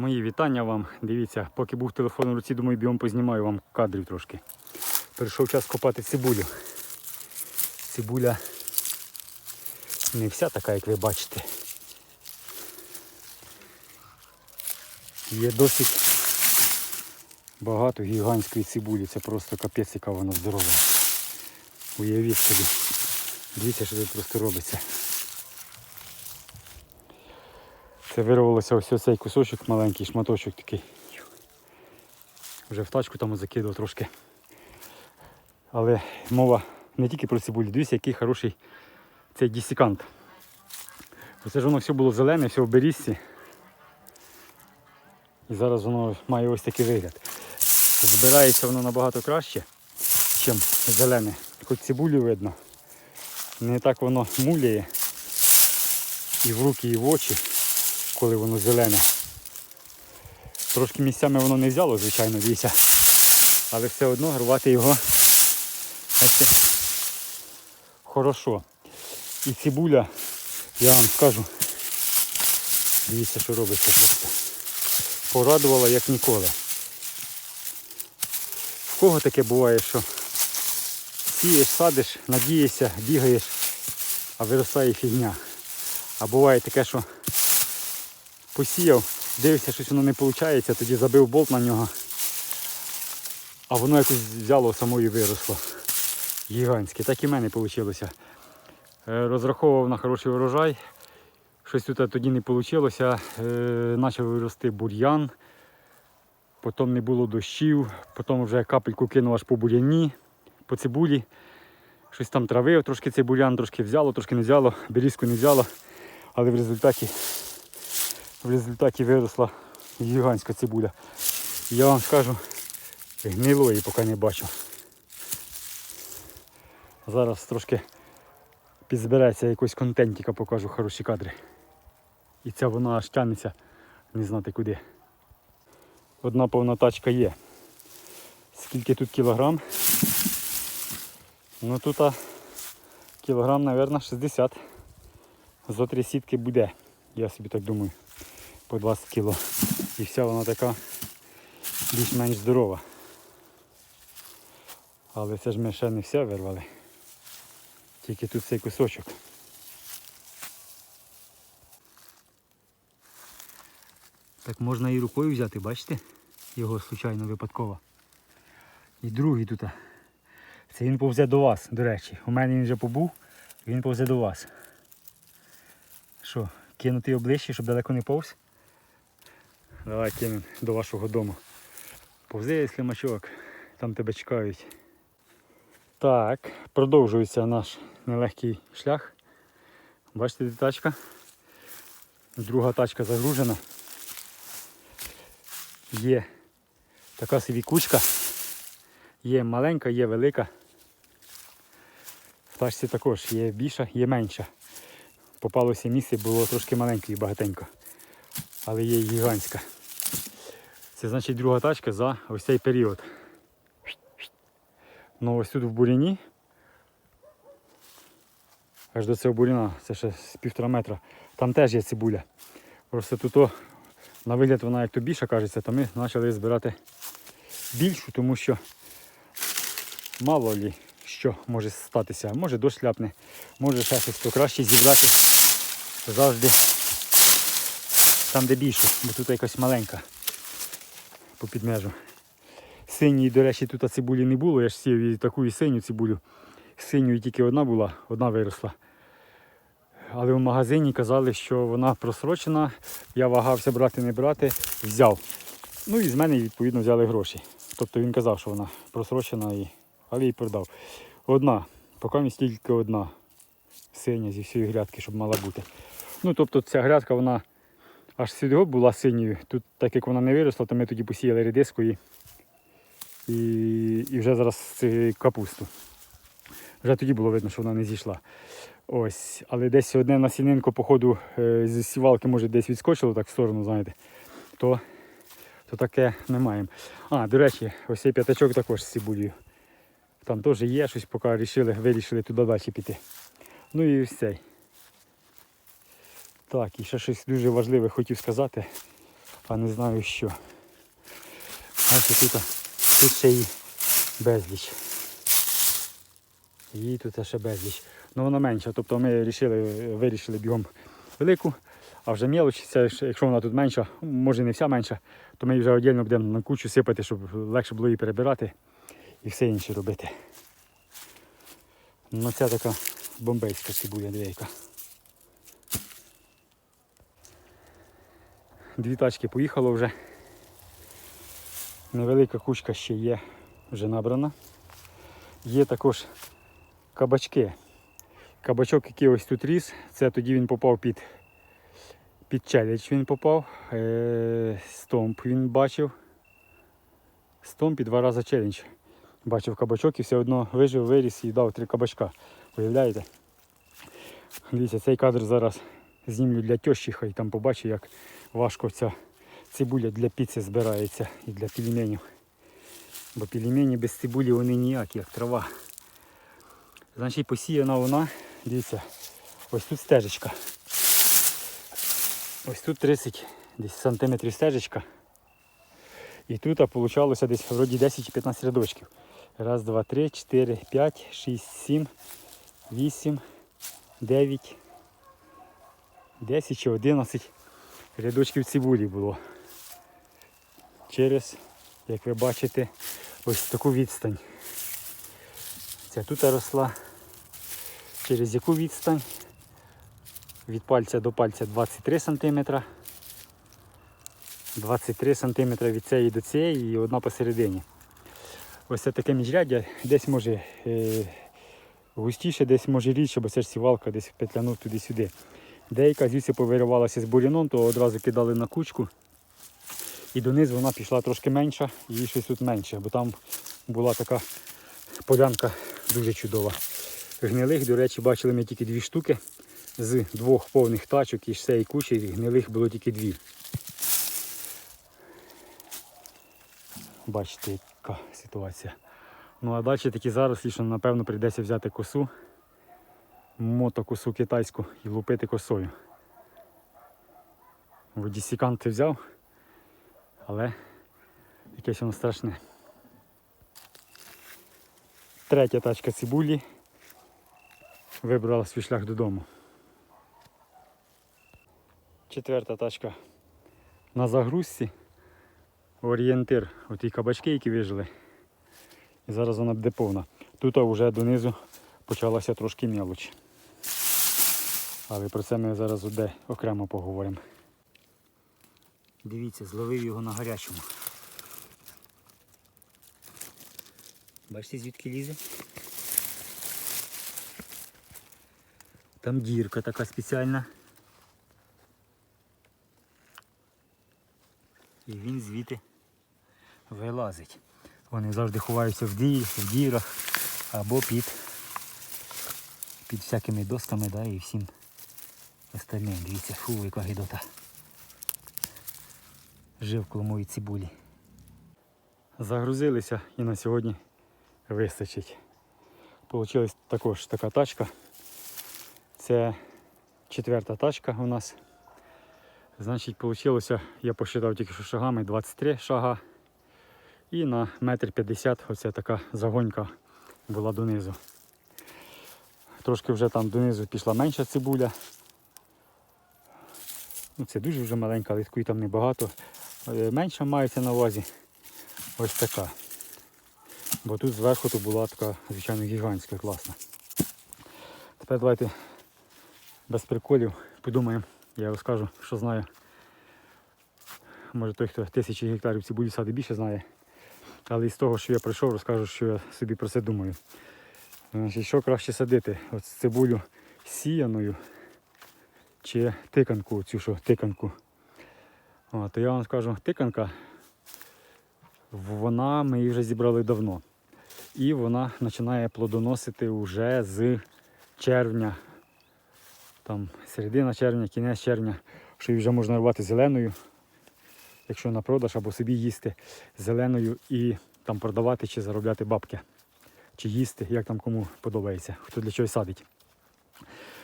Мої вітання вам. Дивіться, поки був телефон у руці, думаю, бігом познімаю вам кадрів трошки. Прийшов час копати цибулю. Цибуля не вся така, як ви бачите. Є досить багато гігантської цибулі. Це просто капець, яка вона здорова. Уявіть собі. Дивіться, що тут просто робиться. Це вирвалося ось цей кусочок маленький, шматочок такий. Вже в тачку там закидав трошки. Але мова не тільки про цибулю. Дивіться, який хороший цей дісікант. Оце ж воно все було зелене, все в берізці. І зараз воно має ось такий вигляд. Збирається воно набагато краще, ніж зелене. Хоч цибулю видно. Не так воно муляє і в руки, і в очі, коли воно зелене. Трошки місцями воно не взяло, звичайно, дивіться. Але все одно рвати його бачите, хорошо. І цибуля, я вам скажу, дивіться, що робиться просто. Порадувала як ніколи. В кого таке буває, що сієш, садиш, надієшся, бігаєш, а виростає фігня. А буває таке, що посіяв, дивишся, щось воно не виходить, тоді забив болт на нього, а воно якось взяло само і виросло. Гігантське. Так і в мене вийшло. Розраховував на хороший урожай. Щось тут тоді не вийшло. Почав вирости бур'ян, потім не було дощів, потім вже капельку кинув аж по бур'яні, по цибулі. Щось там травив, трошки цей бур'ян трошки взяло, трошки не взяло, берізку не взяло. Але в результаті, в результаті виросла гігантська цибуля. Я вам скажу, гнилої поки не бачу. Зараз трошки підзбереться якось контентіка, покажу хороші кадри. І ця вона аж тягнеться не знати куди. Одна повна тачка є. Скільки тут кілограм? Ну тут а, кілограм, мабуть, 60. За три сітки буде, я собі так думаю, по 20 кіло. І вся вона така більш-менш здорова. Але це ж ми ще не все вирвали. Тільки тут цей кусочок. Так можна і рукою взяти, бачите? Його случайно випадково. І другий тут. Це він повзе до вас, до речі. У мене він вже побув, він повзе до вас. Що, кинути його ближче, щоб далеко не повз? Давай кинемо до вашого дому. Повзи слимачок, там тебе чекають. Так, продовжується наш нелегкий шлях. Бачите, де тачка? Друга тачка загружена. Є така собі кучка. Є маленька, є велика. В тачці також є більша, є менша. Попалося місце, було трошки маленьке і багатенько. Але є гігантська. Це значить друга тачка за ось цей період. Ну ось тут в буряні. Аж до цього буряна, це ще з півтора метра. Там теж є цибуля. Просто тут о, на вигляд вона як то більша кажеться, то ми почали збирати більшу, тому що мало лі що може статися. Може дощ ляпне, може ще щось краще зібрати завжди там, де більше, бо тут якась маленька по підмежу. Синьої, до речі, тут цибулі не було, я ж сів і таку і синю цибулю. Синьої тільки одна була, одна виросла. Але в магазині казали, що вона просрочена, я вагався брати, не брати, взяв. Ну і з мене відповідно взяли гроші. Тобто він казав, що вона просрочена, і... але її продав. Одна, поки мені тільки одна синя зі всієї грядки, щоб мала бути. Ну тобто ця грядка вона аж сюди була синьою. Тут, так як вона не виросла, то ми тоді посіяли редиску і, і, і вже зараз капусту. Вже тоді було видно, що вона не зійшла. Ось, але десь одне насінинко, походу, е, з сівалки, може, десь відскочило так в сторону, знаєте, то, то таке не маємо. А, до речі, ось цей п'ятачок також з цибулею. Там теж є щось, поки вирішили, вирішили туди далі піти. Ну і ось цей. Так, і ще щось дуже важливе хотів сказати. а не знаю що. Ось тут, тут ще її безліч. Її тут ще безліч. Ну вона менша. Тобто ми вирішили, вирішили бігом велику, а вже мелоч, це якщо вона тут менша, може не вся менша, то ми її вже віддільно будемо на кучу сипати, щоб легше було її перебирати і все інше робити. Ну ця така бомбейська цибуля двійка. Дві тачки поїхало вже. Невелика кучка ще є, вже набрана. Є також кабачки. Кабачок, який ось тут ріс, це тоді він попав під, під челядь він попав. Е, стомп він бачив. Стомп і два рази челендж. Бачив кабачок і все одно вижив, виріс і дав три кабачка. Уявляєте? Дивіться, цей кадр зараз знімлю для тещі, хай там побачить, як важко ця цибуля для піци збирається і для пельменів. Бо пельмені без цибулі вони ніякі, як трава. Значить посіяна вона, дивіться, ось тут стежечка. Ось тут 30 десь сантиметрів стежечка. І тут вийшло десь вроді 10-15 рядочків. Раз, два, три, чотири, п'ять, шість, сім, вісім, дев'ять, десять чи одинадцять рядочків цибулі було. Через, як ви бачите, ось таку відстань. Ця тут росла. Через яку відстань? Від пальця до пальця 23 см. 23 см від цієї до цієї і одна посередині. Ось це таке міжряддя, десь може е, густіше, десь може рідше, бо це ж сівалка десь петлянув туди-сюди. Деяка звідси повиривалася з буряном, то одразу кидали на кучку. І донизу вона пішла трошки менша, і щось тут менше, бо там була така полянка дуже чудова. Гнилих, до речі, бачили ми тільки дві штуки з двох повних тачок і з цієї кучі гнилих було тільки дві. Бачите, яка ситуація. Ну а далі такі зарослі, що напевно прийдеться взяти косу, мотокосу китайську і лупити косою. Водісікант ти взяв, але якесь воно страшне. Третя тачка цибулі вибрала свій шлях додому. Четверта тачка на загрузці. Орієнтир, оті кабачки, які вижили. І зараз вона буде повна. Тут вже донизу почалася трошки мелоч. Але про це ми зараз де окремо поговоримо. Дивіться, зловив його на гарячому. Бачите, звідки лізе? Там дірка така спеціальна. І він звідти вилазить. Вони завжди ховаються в, дір, в дірах або під, під всякими досками да, і всім остальним. Дивіться, фу, яка гидота. Жив моєї цибулі. Загрузилися і на сьогодні вистачить. Получилась також така тачка. Це четверта тачка у нас. Значить, вийшло, я посчитав тільки що шагами 23 шага. І на метр 50 оця така загонька була донизу. Трошки вже там донизу пішла менша цибуля. Ну, Це дуже вже маленька, але там небагато. Е, Менша мається на увазі. Ось така. Бо тут зверху то була така, звичайно, гігантська, класна. Тепер давайте без приколів подумаємо, я розкажу, що знаю. Може той, хто тисячі гектарів цибулі сади більше знає. Але із того, що я пройшов, розкажу, що я собі про це думаю. Що краще садити? От цибулю сіяною чи тиканку, цю що тиканку. О, то я вам скажу, тиканка, вона ми її вже зібрали давно. І вона починає плодоносити вже з червня, там середина червня, кінець червня, що її вже можна рвати зеленою, якщо на продаж або собі їсти зеленою і там продавати чи заробляти бабки, чи їсти, як там кому подобається, хто для чого садить.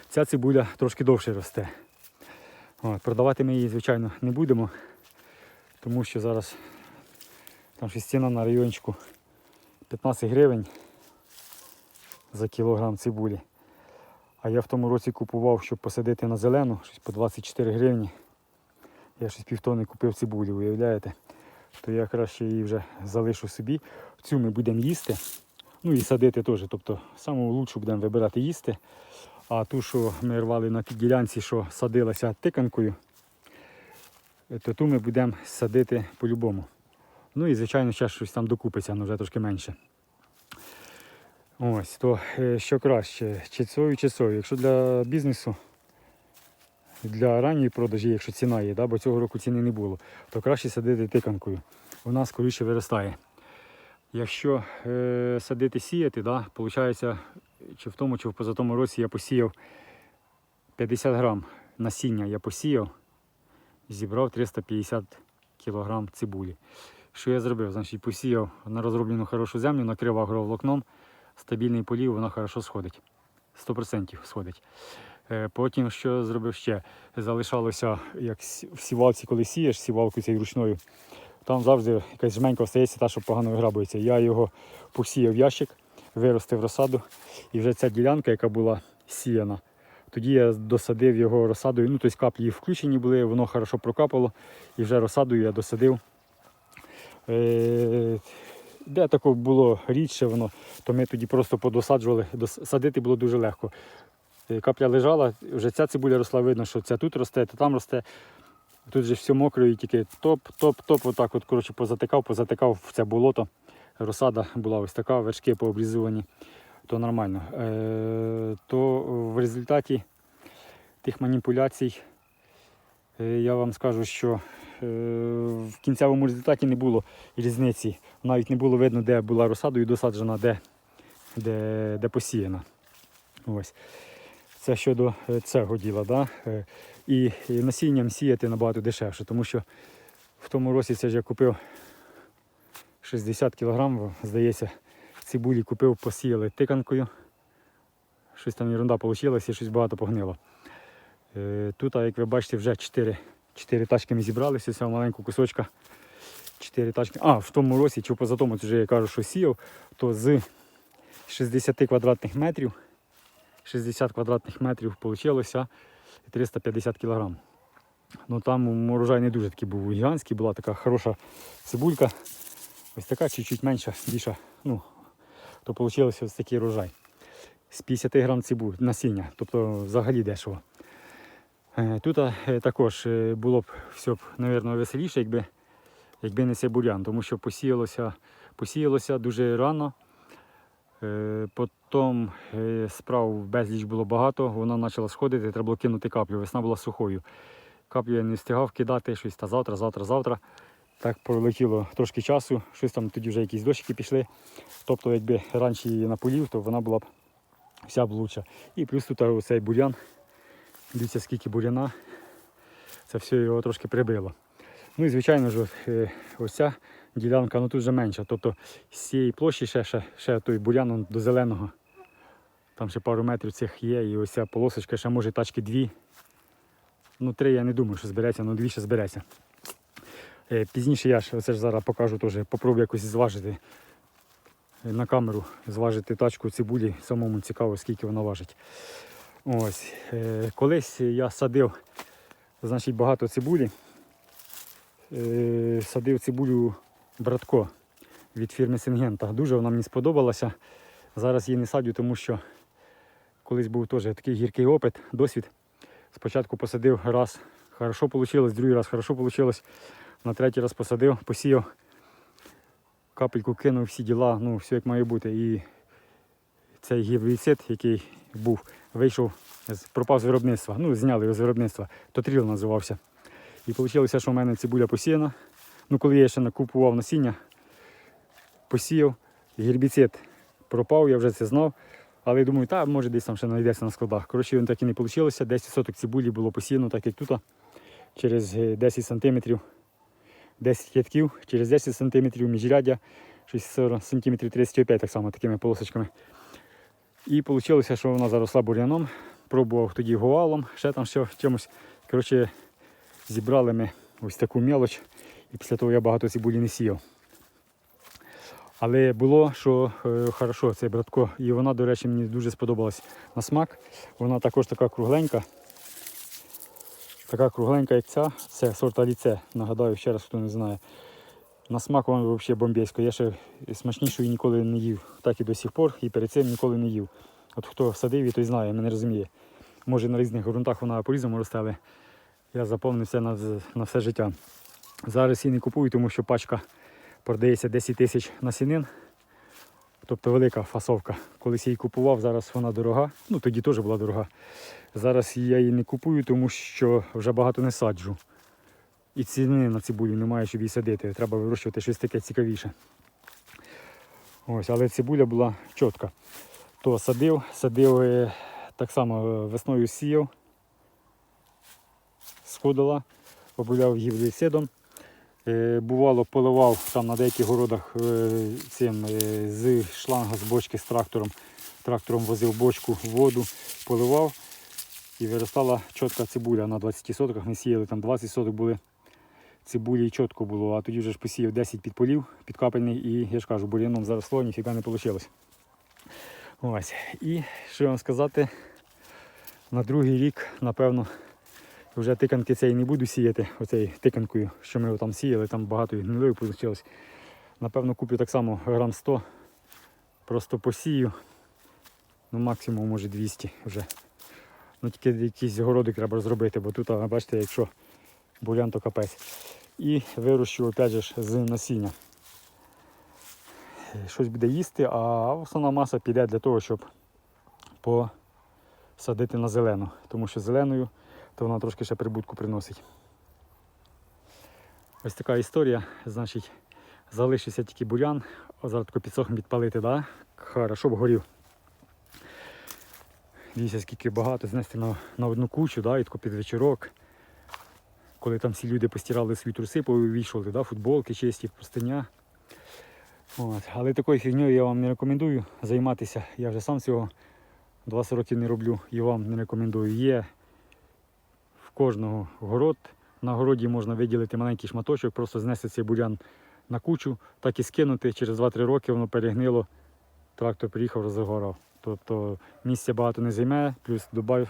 Ця цибуля трошки довше росте. От, продавати ми її, звичайно, не будемо. Тому що зараз там ще ціна на райончику 15 гривень за кілограм цибулі. А я в тому році купував, щоб посадити на зелену, щось по 24 гривні. Я щось півтони купив цибулі, уявляєте? То я краще її вже залишу собі. Цю ми будемо їсти. Ну і садити теж. Тобто лучшу будемо вибирати їсти. А ту, що ми рвали на тій ділянці, що садилася тиканкою, то ту ми будемо садити по-любому. Ну і звичайно, ще щось там докупиться, але вже трошки менше. Ось, то е, що краще, чи сою, чи сою. Якщо для бізнесу, для ранньої продажі, якщо ціна є, да, бо цього року ціни не було, то краще садити тиканкою. Вона скоріше виростає. Якщо е, садити сіяти, да, виходить, чи в тому, чи в позатому році я посіяв 50 грам насіння я посіяв, зібрав 350 кг цибулі. Що я зробив? Значить, посіяв на розроблену хорошу землю, накрив агроволокном, стабільний полів, воно хорошо сходить. 100% сходить. Е, Потім що зробив ще? Залишалося, як в сівалці, коли сієш сівалкою цією ручною, там завжди якась жменька остається та, що погано виграбується. Я його посіяв в ящик, виростив розсаду, і вже ця ділянка, яка була сіяна, тоді я досадив його розсадою. Ну, тобто каплі включені були, воно хорошо прокапало, і вже розсадою я досадив. Е, Де таке було рідше воно, то ми тоді просто подосаджували. Садити було дуже легко. Е, Капля лежала, вже ця цибуля росла, видно, що ця тут росте, то там росте. Тут же все мокро і тільки топ, топ, топ, отак от, коротше, позатикав, позатикав в це болото. Розсада була ось така, вершки пообрізувані, то нормально. Е, то в результаті тих маніпуляцій е, я вам скажу, що е, в кінцевому результаті не було різниці. Навіть не було видно, де була розсадою досаджена, де, де, де посіяна. Ось. Це щодо цього діла. Да? І, і насінням сіяти набагато дешевше, тому що в тому році це ж я купив 60 кг, здається, цибулі купив, посіяли тиканкою. Щось там ерунда вийшла, і щось багато погнило. Е, Тут, як ви бачите, вже 4, 4 тачки ми зібралися, цього маленького кусочка. 4 тачки. А, в тому році, чи поза тому, це вже я кажу, що сіяв, то з 60 квадратних метрів 60 квадратних метрів вийшло 350 кг. Ну там урожай не дуже такий був гігантський, була така хороша цибулька. Ось така чуть-чуть менша, більша. Ну, то вийшло ось такий урожай. З 50 грам цибуль насіння, тобто взагалі дешево. Е, Тут е, також е, було б все б, мабуть, веселіше, якби, якби не цей бурян, тому що посіялося, посіялося дуже рано. Потім справ безліч було багато, вона почала сходити, треба було кинути каплю. Весна була сухою. Каплю я не встигав кидати щось та завтра, завтра, завтра. Так пролетіло трошки часу, щось там тоді вже якісь дощики пішли. Тобто, якби раніше її наполів, то вона була б вся б лучша. І плюс тут оцей бурян. Дивіться, скільки буряна. Це все його трошки прибило. Ну і звичайно ж, е, ось ця ділянка ну тут вже менша. Тобто з цієї площі ще, ще, ще той бурян до зеленого. Там ще пару метрів цих є, і ось ця полосочка ще може тачки дві. Ну, три я не думаю, що збереться, ну дві ще збереться. Е, Пізніше я ж оце ж зараз покажу теж, попробую якось зважити е, на камеру, зважити тачку цибулі, самому цікаво, скільки вона важить. Ось. е, Колись я садив значить, багато цибулі. Садив цибулю братко від фірми Сингента. Дуже вона мені сподобалася. Зараз її не садю, тому що колись був теж такий гіркий опит, досвід. Спочатку посадив раз, хорошо вийшло, другий раз хорошо вийшло. На третій раз посадив, посіяв, капельку кинув, всі діла, ну, все як має бути. І цей гібрицид, який був, вийшов, пропав з виробництва. Ну, зняли його з виробництва. Тотріл називався. І вийшло, що в мене цибуля посіяна. Ну, коли я ще накупував насіння, посіяв, гербіцид пропав, я вже це знав. Але я думаю, та може десь там ще знайдеться на складах. Коротше, він так і не вийшло. 10 соток цибулі було посіяно, так як тут, через е, 10 сантиметрів. 10 рядків, через 10 сантиметрів міжряддя, щось 40 сантиметрів 35 так само такими полосочками. І вийшло, що вона заросла бур'яном. Пробував тоді говалом, ще там що, чимось. Коротше, зібрали ми ось таку мелоч. І після того я багато цибулі не сіяв. Але було, що е, хорошо, цей братко. І вона, до речі, мені дуже сподобалась на смак. Вона також така кругленька. Така кругленька, як ця. Це сорт Аліце. Нагадаю ще раз, хто не знає. На смак вона взагалі бомбейська. Я ще смачнішої ніколи не їв. Так і до сих пор, і перед цим ніколи не їв. От хто садив і той знає, мене розуміє. Може на різних ґрунтах вона по-різному росте, але я запомнив це на, на все життя. Зараз її не купую, тому що пачка продається 10 тисяч насінин. Тобто велика фасовка. Колись я її купував, зараз вона дорога. Ну тоді теж була дорога. Зараз я її не купую, тому що вже багато не саджу. І ціни на цибулю немає, щоб її садити. Треба вирощувати щось таке цікавіше. Ось, але цибуля була чітка. То садив, садив е, так само е, весною сіяв, сходила, обробляв гівлісидом. Е, Бувало, поливав там на деяких городах е, цим е, з шланга, з бочки з трактором. Трактором возив бочку воду, поливав і виростала чітка цибуля на 20 сотках. Ми сіяли там 20 соток були цибулі і чітко було, а тоді вже ж посіяв 10 підполів підкапельний і я ж кажу, бур'яном заросло, ніфіга не вийшло. Ось. І що вам сказати, на другий рік, напевно, вже тиканки цей не буду сіяти, оцей тиканкою, що ми там сіяли, там багато гнилої вийшло. Напевно, куплю так само грам 100, просто посію, ну максимум може 200 вже. Ну тільки якийсь городик треба зробити, бо тут, бачите, якщо бурян, то капець. І вирощу опять же з насіння. Щось буде їсти, а основна маса піде для того, щоб посадити на зелену. Тому що зеленою то вона трошки ще прибутку приносить. Ось така історія. Значить, залишився тільки бурян, а зараз тако підпалити, да? Хорошо б горів. Дивіться, скільки багато знести на, на одну кучу, да? і тако під вечірок. Коли там всі люди постирали свої труси, повішували, да? футболки чисті, простиня. От. Але такою фігньою я вам не рекомендую займатися. Я вже сам цього 20 років не роблю і вам не рекомендую. Є кожного город. На городі можна виділити маленький шматочок, просто знести цей бурян на кучу, так і скинути. Через 2-3 роки воно перегнило, трактор приїхав, розгорав. Тобто місця багато не займе, плюс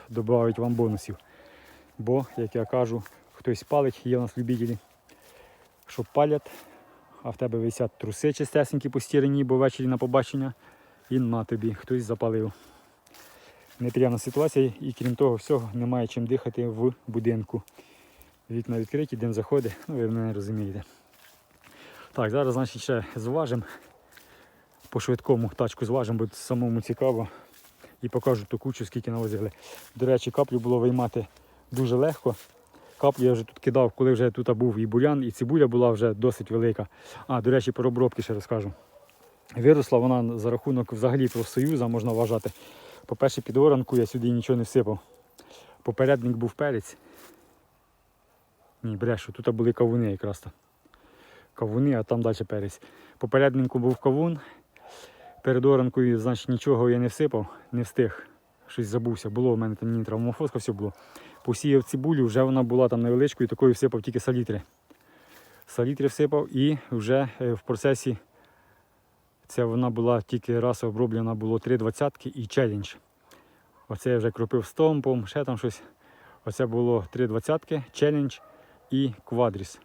додають вам бонусів. Бо, як я кажу, хтось палить, є у нас любителі, що палять, а в тебе висять труси чистесенькі постірені, бо ввечері на побачення, і на тобі хтось запалив. Неприємна ситуація, і крім того всього, немає чим дихати в будинку. Вікна відкриті, дим заходить, ну ви мене розумієте. Так, зараз значить ще зважимо. По швидкому тачку зважимо, бо самому цікаво. І покажу ту кучу, скільки навозили. До речі, каплю було виймати дуже легко. Каплю я вже тут кидав, коли вже тут був і бурян, і цибуля була вже досить велика. А, до речі, про обробки ще розкажу. Виросла вона за рахунок взагалі профсоюзу, можна вважати. По-перше, під оранку я сюди нічого не всипав. Попередник був перець. Ні, брешу, тут були кавуни якраз. то. Кавуни, а там далі перець. Попереднику був кавун. Перед оранкою, значить, нічого я не всипав, не встиг. Щось забувся. Було в мене там ні травмофоска, все було. Посіяв цибулю, вже вона була там невеличкою, такою всипав тільки салітри. Салітри всипав і вже е, в процесі це вона була тільки раз оброблена, було три двадцятки і челендж. Оце я вже кропив стомпом, ще там щось. Оце було три двадцятки, челендж і квадріс.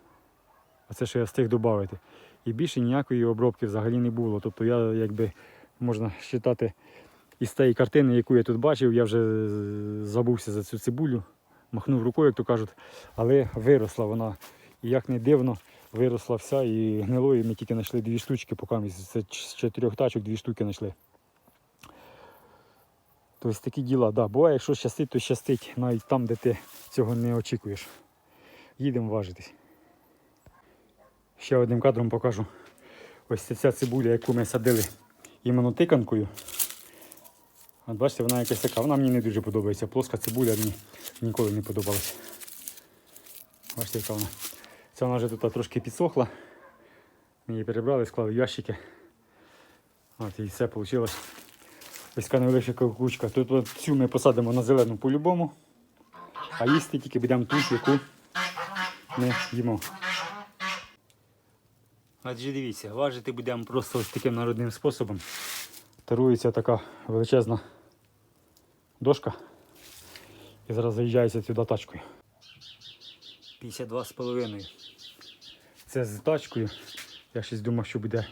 Оце що я встиг додати. І більше ніякої обробки взагалі не було. Тобто я якби можна вважати із тієї картини, яку я тут бачив, я вже забувся за цю цибулю, махнув рукою, як то кажуть, але виросла вона. І як не дивно, виросла вся і гнилої ми тільки знайшли дві штучки, поки це з чотирьох тачок дві штуки знайшли. Тобто такі діла, да. Буває, якщо щастить, то щастить навіть там, де ти цього не очікуєш. Їдемо важитись. Ще одним кадром покажу. Ось ця цибуля, яку ми садили іменно тиканкою. От бачите, вона якась така, вона мені не дуже подобається. Плоска цибуля мені ніколи не подобалась. Бачите, яка вона. Ця вона вже тут трошки підсохла. Ми її перебрали, склали в ящики. От і все вийшло. Ось така невеличка кучка. Тут от цю ми посадимо на зелену по-любому. А їсти тільки будемо ту, яку ми їмо. Адже дивіться, важити будемо просто ось таким народним способом. Тарується така величезна дошка. І зараз заїжджається сюди тачкою. 52,5. Це з тачкою. Я щось думав, що буде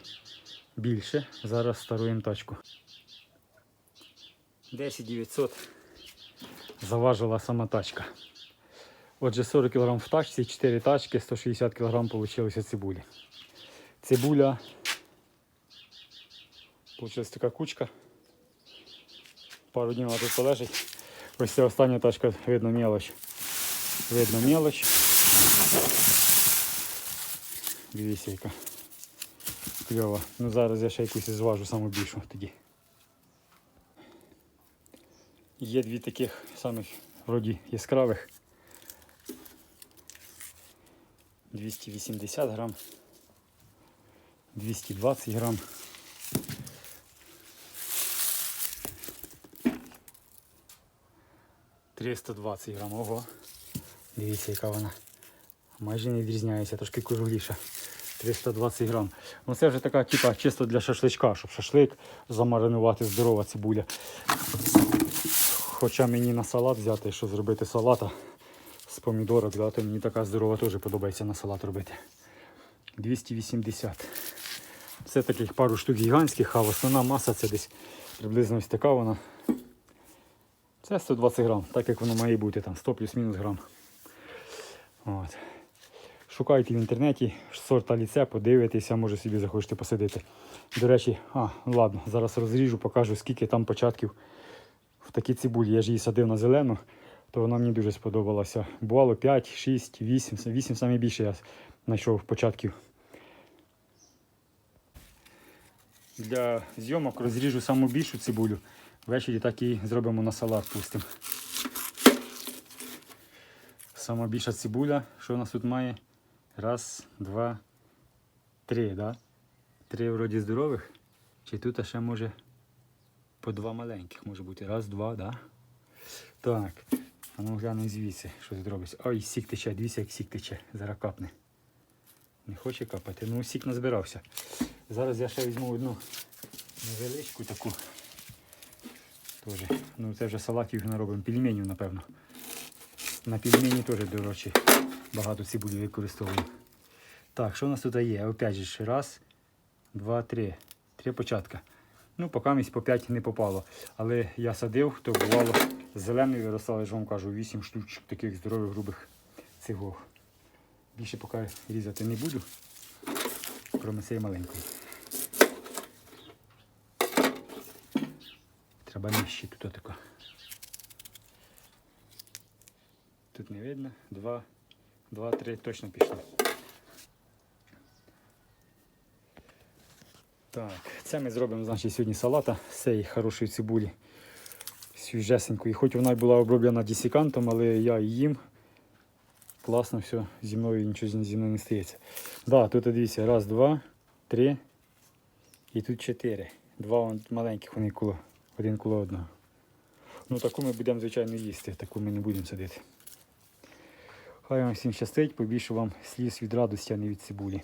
більше. Зараз старуємо тачку. 10 900 заважила сама тачка. Отже, 40 кг в тачці, 4 тачки, 160 кг вийшло цибулі. Цибуля. Получилась така кучка. Пару днів вона тут полежить. Ось ця остання тачка, видно мелоч. Видно мелоч. Дивіться, яка кльова. Ну зараз я ще якусь зважу саму більшу тоді. Є дві таких самих вроді яскравих. 280 грам. 220 грам. Триста двадцять грам. Ого. Дивіться, яка вона. Майже не відрізняється, трошки кругліша. 320 грам. Ну це вже така, типа, чисто для шашличка, щоб шашлик замаринувати здорова цибуля. Хоча мені на салат взяти, що зробити салата з помідорок, да, мені така здорова теж подобається на салат робити. 280. Це таких пару штук гігантських, а основна маса це десь приблизно ось така вона. Це 120 грам, так як воно має бути, там 100 плюс-мінус грам. От. Шукайте в інтернеті сорт аліце, подивитеся, може собі захочете посадити. До речі, а, ладно, зараз розріжу, покажу, скільки там початків в такій цибулі. Я ж її садив на зелену, то вона мені дуже сподобалася. Бувало 5, 6, 8, 8 саме більше я знайшов початків. Для зйомок розріжу саму більшу цибулю. Ввечері так і зробимо на салат пустимо. Сама більша цибуля, що у нас тут має? Раз, два, три, да? Три вроді здорових. Чи тут ще може по два маленьких може бути. Раз, два, да? Так. А ну глянемо звідси, що тут робиться. Ой, сік тече, дивіться, як сік тече. Зараз капне. Не хоче капати. Ну, сік назбирався. Зараз я ще візьму одну невеличку таку. Тоже. Ну це вже салатів не робимо. Пельменів, напевно. На пельмені теж, до речі, багато цибулі використовуємо. Так, що у нас тут є? Опять же, раз, два, три. Три початка. Ну, поки місць по 5 не попало. Але я садив, то бувало зелений виростало, я вам кажу, 8 штучок таких здорових грубих цигов. Більше поки різати не буду, крім цієї маленької. Треба нижче тут отако. Тут не видно. Два, два, три точно пішло. Так, це ми зробимо значить, сьогодні салата з цієї хорошої цибулі. Свіжесенької. Хоч вона була оброблена десікантом, але я їм. Класно все, зі мною нічого зі мною не стається. Да, тут дивіться, раз, два, три і тут чотири. Два маленьких вони коло, один коло одного. Ну таку ми будемо, звичайно, їсти, таку ми не будемо садити. Хай вам всім щастить, побільше вам сліз від радості, а не від цибулі.